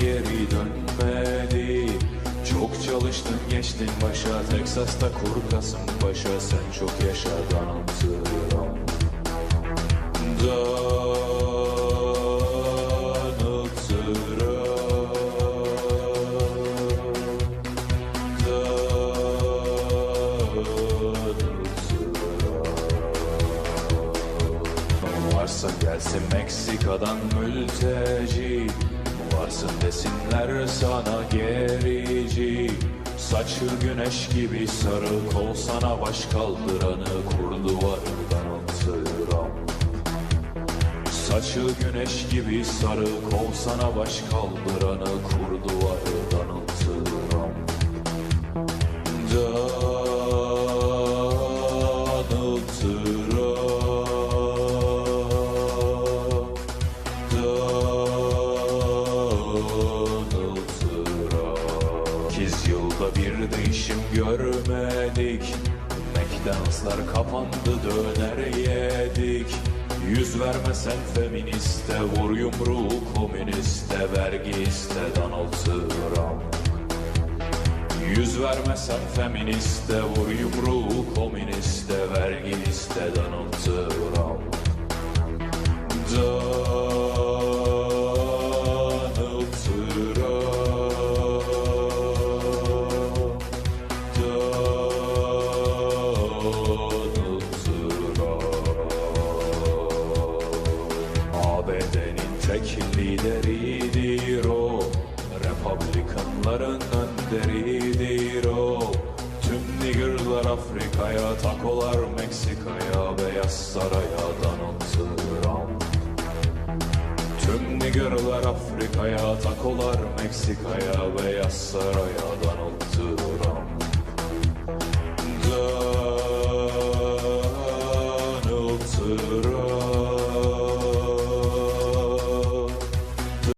geri dönmedi Çok çalıştın geçtin başa Teksas'ta kur Kasımpaşa Sen çok yaşa Donald Trump Donald Trump Varsa gelsin Meksika'dan mülteci Varsın desinler sana gerici. Saçı güneş gibi sarı Kol sana baş kaldıranı Kur duvarından oturam Saçı güneş gibi sarı Kol sana baş kaldıranı Kur duvardan oturam Donald Trump Donald Trump Sekiz yılda bir değişim görmedik. McDonald'slar kapandı döner yedik. Yüz vermesen feministe Vur yumruğu komüniste Vergi iste Donald Trump. Yüz vermesen feministe Vur yumruğu komüniste Vergi iste Donald tek lideridir o Republikanların önderidir o. Tüm niggerlar Afrika'ya Takolar Meksika'ya Beyaz Saray'a Donald Trump Tüm niggerlar Afrika'ya Takolar Meksika'ya Beyaz Saray'a Donald Trump